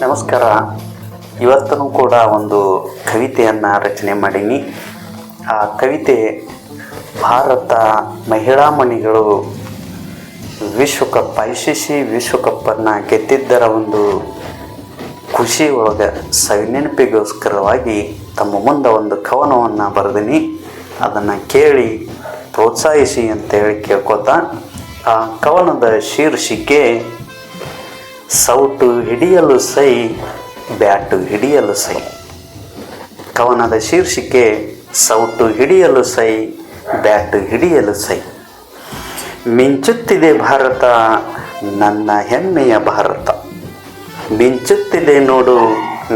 ನಮಸ್ಕಾರ. ಇವತ್ತೂ ಕೂಡ ಒಂದು ಕವಿತೆಯನ್ನು ರಚನೆ ಮಾಡೀನಿ. ಆ ಕವಿತೆ ಭಾರತ ಮಹಿಳಾ ಮಣಿಗಳು ವಿಶ್ವಕಪ್ ಐ ಸಿ ಸಿ ವಿಶ್ವಕಪ್ಪನ್ನು ಗೆದ್ದಿದ್ದರ ಒಂದು ಖುಷಿ ಒಳಗೆ ಸವಿನೆನಪಿಗೋಸ್ಕರವಾಗಿ ತಮ್ಮ ಮುಂದೆ ಒಂದು ಕವನವನ್ನು ಬರೆದಿನಿ. ಅದನ್ನು ಕೇಳಿ ಪ್ರೋತ್ಸಾಹಿಸಿ ಅಂತೇಳಿ ಕೇಳ್ಕೊತಾ, ಆ ಕವನದ ಶೀರ್ಷಿಕೆ ಸೌಟು ಹಿಡಿಯಲು ಸೈ, ಬ್ಯಾಟು ಹಿಡಿಯಲು ಸೈ. ಕವನದ ಶೀರ್ಷಿಕೆ, ಸೌಟು ಹಿಡಿಯಲು ಸೈ, ಬ್ಯಾಟು ಹಿಡಿಯಲು ಸೈ. ಮಿಂಚುತ್ತಿದೆ ಭಾರತ, ನನ್ನ ಹೆಮ್ಮೆಯ ಭಾರತ. ಮಿಂಚುತ್ತಿದೆ ನೋಡು,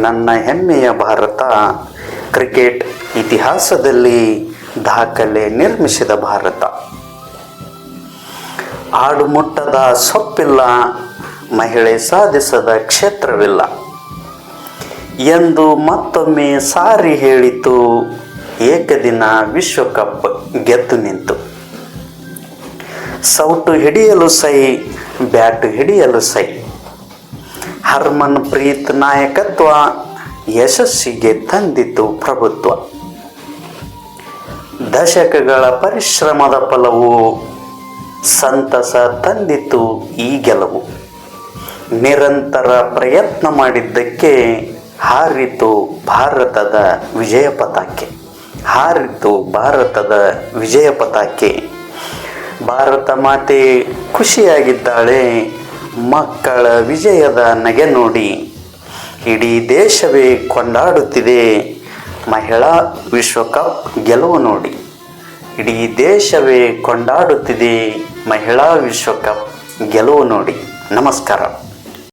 ನನ್ನ ಹೆಮ್ಮೆಯ ಭಾರತ. ಕ್ರಿಕೆಟ್ ಇತಿಹಾಸದಲ್ಲಿ ದಾಖಲೆ ನಿರ್ಮಿಸಿದ ಭಾರತ. ಆಡುಮುಟ್ಟದ ಸೊಪ್ಪಿಲ್ಲ ಮಹಿಳೆ ಸಾಧಿಸದ ಕ್ಷೇತ್ರವಿಲ್ಲ. ಎಂದು ಮತ್ತೊಮ್ಮೆ ಸಾರಿ ಹೇಳಿತು. ಏಕದಿನ ವಿಶ್ವಕಪ್ ಗೆದ್ದು ನಿಂತು. ಸೌಟು ಹಿಡಿಯಲು ಸೈ, ಬ್ಯಾಟು ಹಿಡಿಯಲು ಸೈ. ಹರ್ಮನ್ ಪ್ರೀತ್ ನಾಯಕತ್ವ ಯಶಸ್ಸಿಗೆ ತಂದಿತು ಪ್ರಭುತ್ವ. ದಶಕಗಳ ಪರಿಶ್ರಮದ ಫಲವು ಸಂತಸ ತಂದಿತು ಈ ಗೆಲುವು. ನಿರಂತರ ಪ್ರಯತ್ನ ಮಾಡಿದ್ದಕ್ಕೆ ಹಾರಿತು ಭಾರತದ ವಿಜಯ ಪತಾಕೆ. ಹಾರಿತು ಭಾರತದ ವಿಜಯ ಪತಾಕೆ. ಭಾರತ ಮಾತೆ ಖುಷಿಯಾಗಿದ್ದಾಳೆ, ಮಕ್ಕಳ ವಿಜಯದ ನಗೆ ನೋಡಿ. ಇಡೀ ದೇಶವೇ ಕೊಂಡಾಡುತ್ತಿದೆ, ಮಹಿಳಾ ವಿಶ್ವಕಪ್ ಗೆಲುವು ನೋಡಿ. ಇಡೀ ದೇಶವೇ ಕೊಂಡಾಡುತ್ತಿದೆ, ಮಹಿಳಾ ವಿಶ್ವಕಪ್ ಗೆಲುವು ನೋಡಿ. ನಮಸ್ಕಾರ.